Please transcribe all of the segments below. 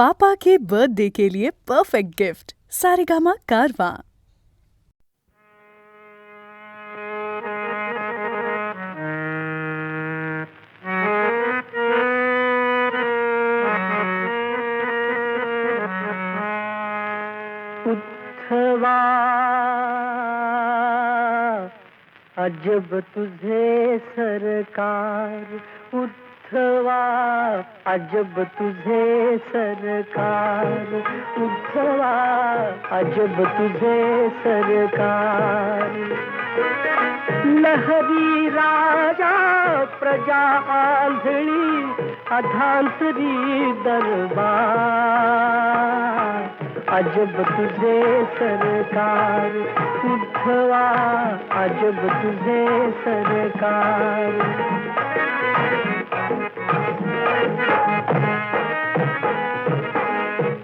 पापा के birthday के लिए perfect gift Saregama कारवा अजब तुझे सरकार उद्धवा अजब तुझे सरकार उद्धवा अजब तुझे सरकार। लहरी राजा, प्रजा आंधळी अधांतरी दरबार। अजब तुझे सरकार उद्धवा अजब तुझे सरकार।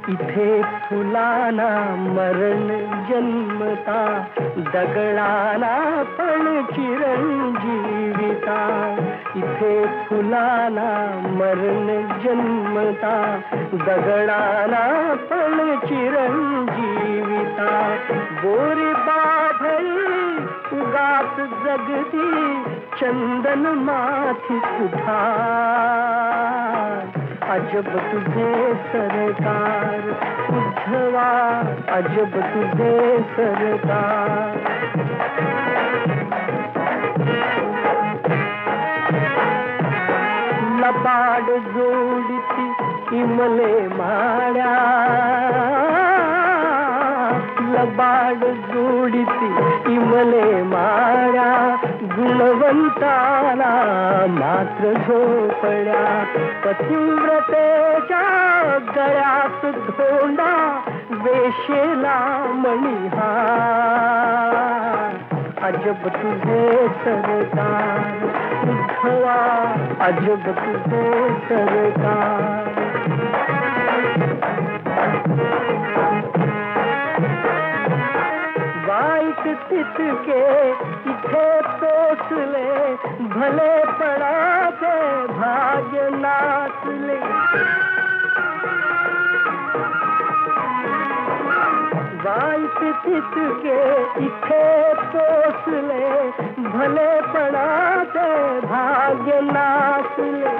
इथे फुलाना मरण जन्मता दगडाना पण चिरंजीविता. इथे फुलाना मरण जन्मता दगडाना पण चिरंजीविता. गोरी बाभळी उगात जगती चंदन माथी सुधार अजब तुझे सरकार उद्धवा, अजब तुझे सरकार लबाड जोड़ती इमले माड़ा लबाड जोडिती ಅವನೇ ಮಾಡ मात्र ಮಾತ್ರ पड़ा पतिव्रते ಗಯಾತ್ ಧೋಂಡ वेशेला मणिहा अजब तुझे सरकार सुखवा अजब तुझे सरकार चित के इधे पोस ले, भले पड़ा तो के भाग्य नाथ ले। चित के इथे तोसले भले पड़ा के भाग्य नासले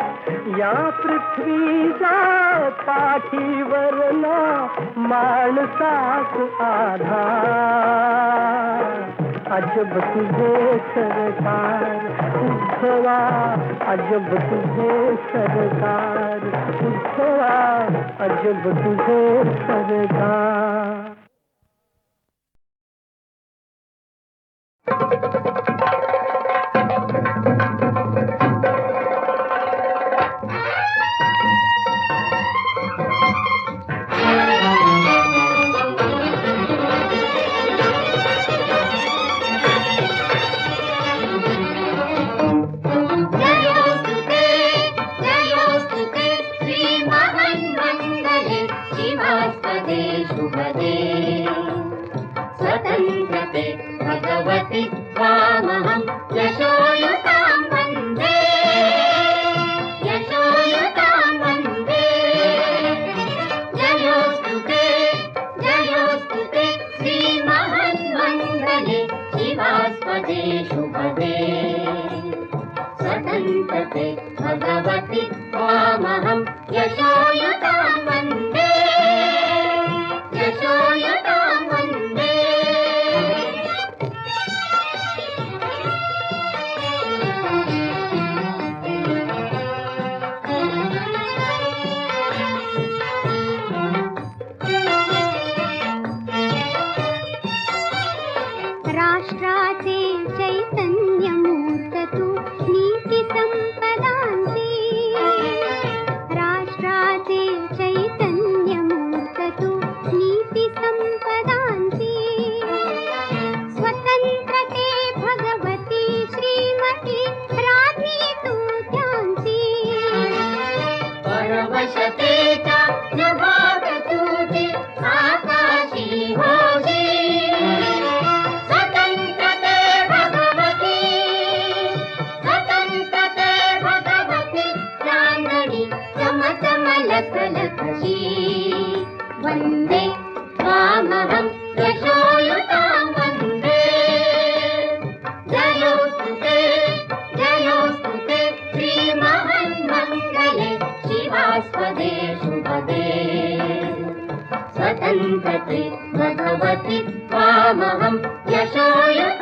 या पृथ्वीचा पाठीवर ना माणसास आधार। अजब तुझे सरकार उद्धवा अजब तुझे सरकार उद्धवा अजब तुझे सरकार। स्वतन्त्रते भगवति त्वामहं यशोयुतां वन्दे यशोयुतां वन्दे जयोस्तुते जयोस्तुते श्रीमहन्मण्डले शिवास्पदे शुभदे स्वतन्त्रते भगवति त्वामहं लक्षी वन्दे त्वामहं यषायता वन्दे। जयोस्तु ते जयोस्तु ते श्रीमहा मङ्गलक्षि वास्पदेशु पदे स्वतनुपति त्वामहं यषाय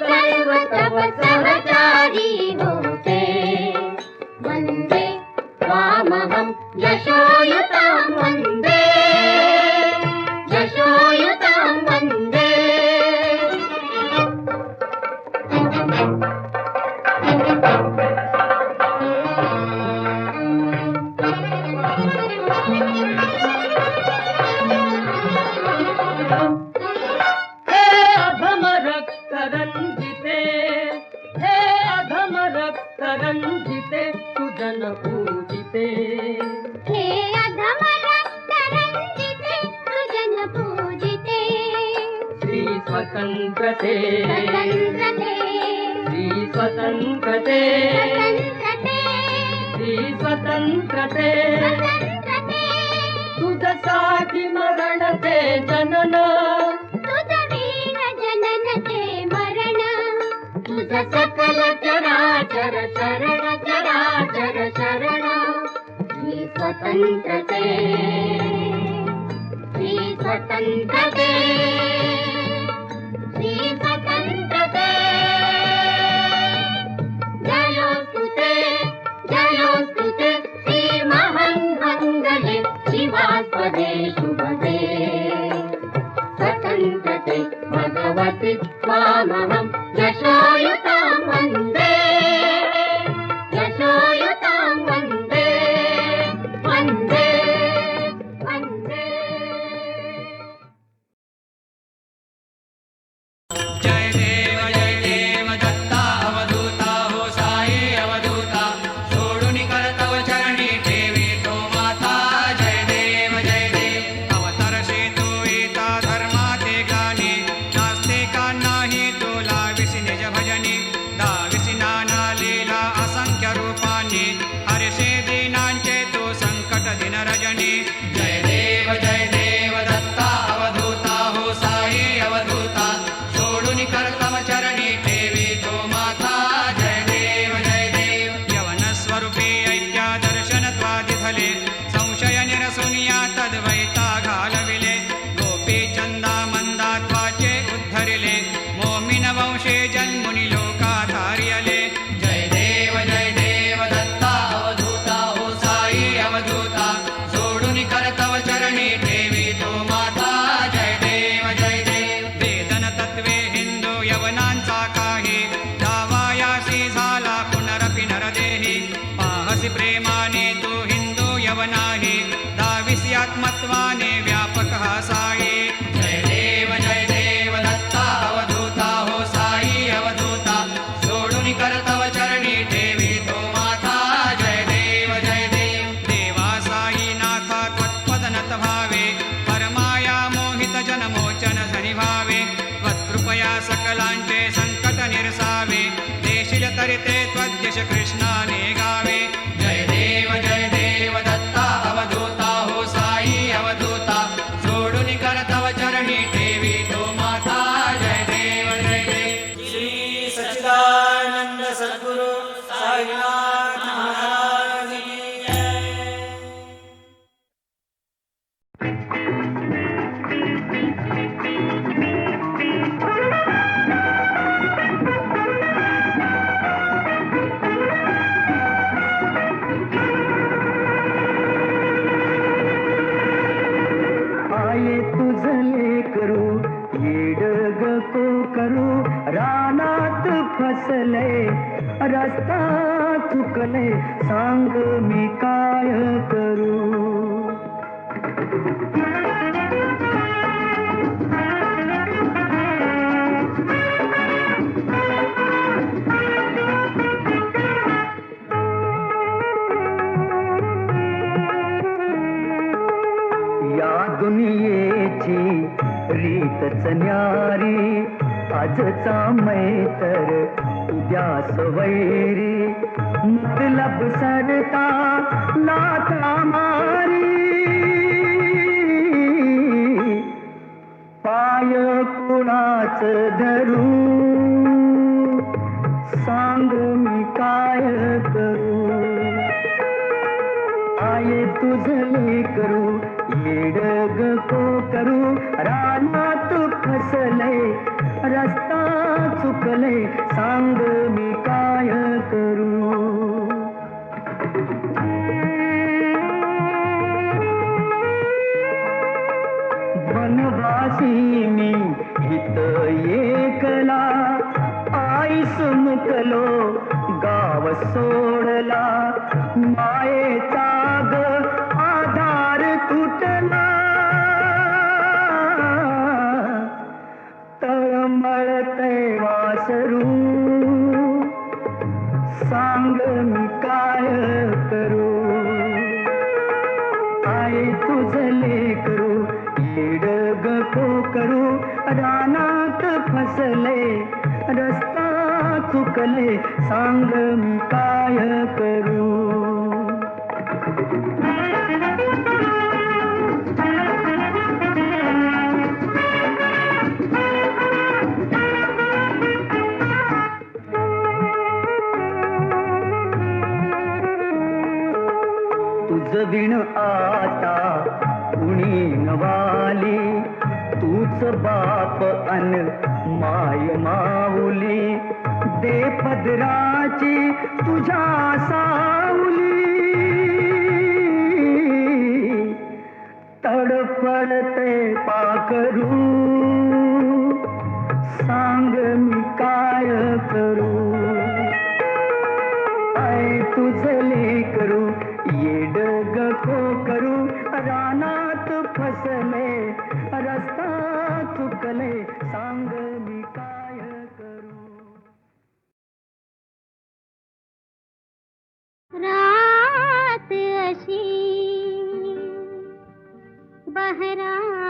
ಸರ್ವತವ ಸಹ స్వతంత్రతే. శ్రీ స్వతంత్రతే. శ్రీ స్వతంత్రతే. తుద సాకి మరణతే జనన. సకల చరాచర శరణ చరాచర శరణ. శ్రీ స్వతంత్రతే. శ్రీ స్వతంత్రతే. भगवति स्वामहं दशायुता రచిన రజని. జయ दहावीसी प्रेमाने तो हिंदू यवनाही दहावीसी आत्मत्वाने झाले सांग मी काय करू? या दुनियेची रीतच न्यारी आजचा मैतर उद्या सवैरी. मतलब सरता लाथा मारी पाय कुणाच धरू सांग मी काय करू? आय तुझले करू येडग को करू रानात फसले रस्ता चुकले सांग मी काय करू? मी हित एकला आईस मुकलो गाव सोडला. मायेचा ग आधार तुटला. तळमळते वासरू सांग मी करू रानात फसले रस्ता चुकले सांग मी काय करू? तुझ विण आता कुणी नवा तूच बाप अन माय माऊली दे पदराची तुझ्या साऊली. तडफडते पाकरू सांग मी काय करू. आय तुझले करू येड गो करू रानात फसले रस्ते चुकले सांग निकाय काय करू। रात अशी बहरा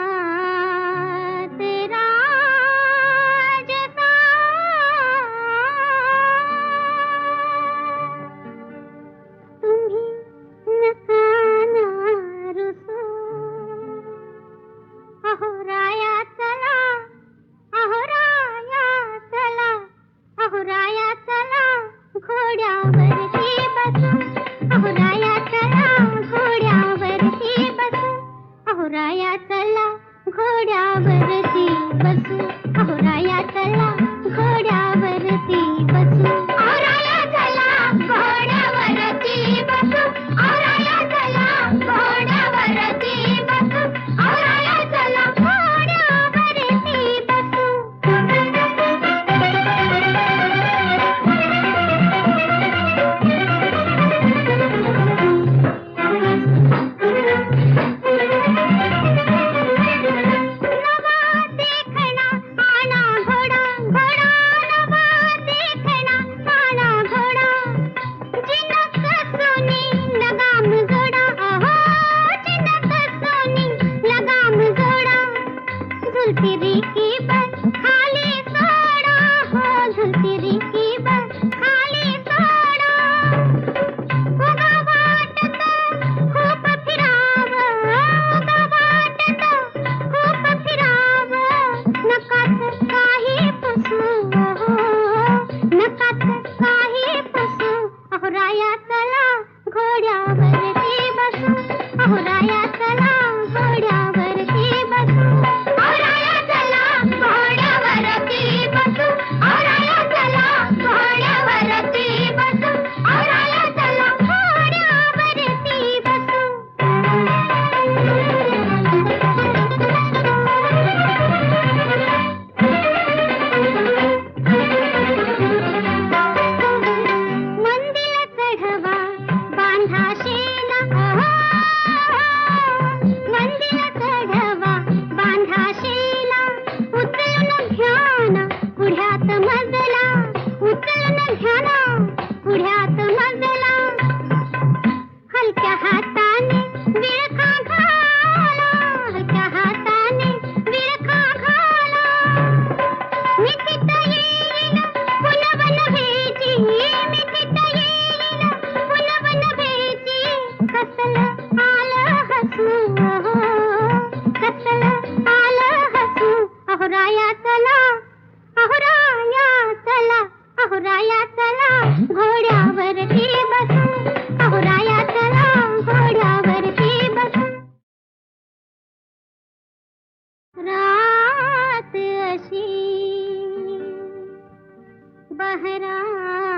रात अशी बहरात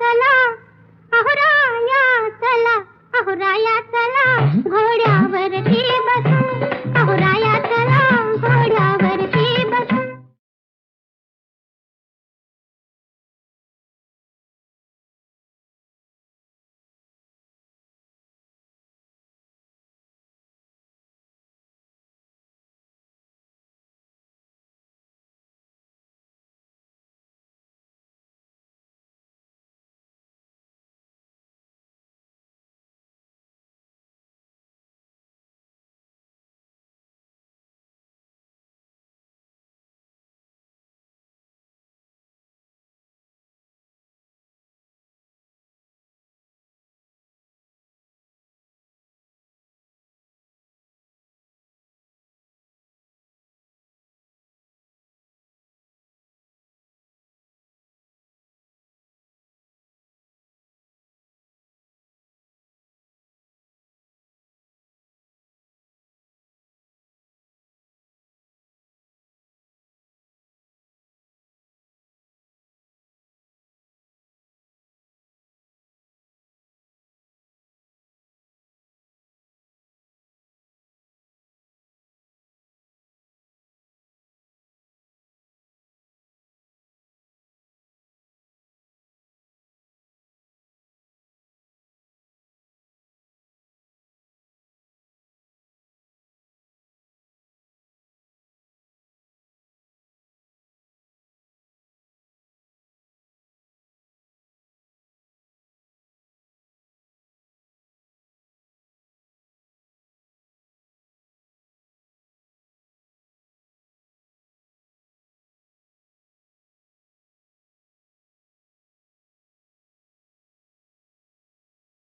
चला अहोराया चला अहोराया चला घोड्यावरती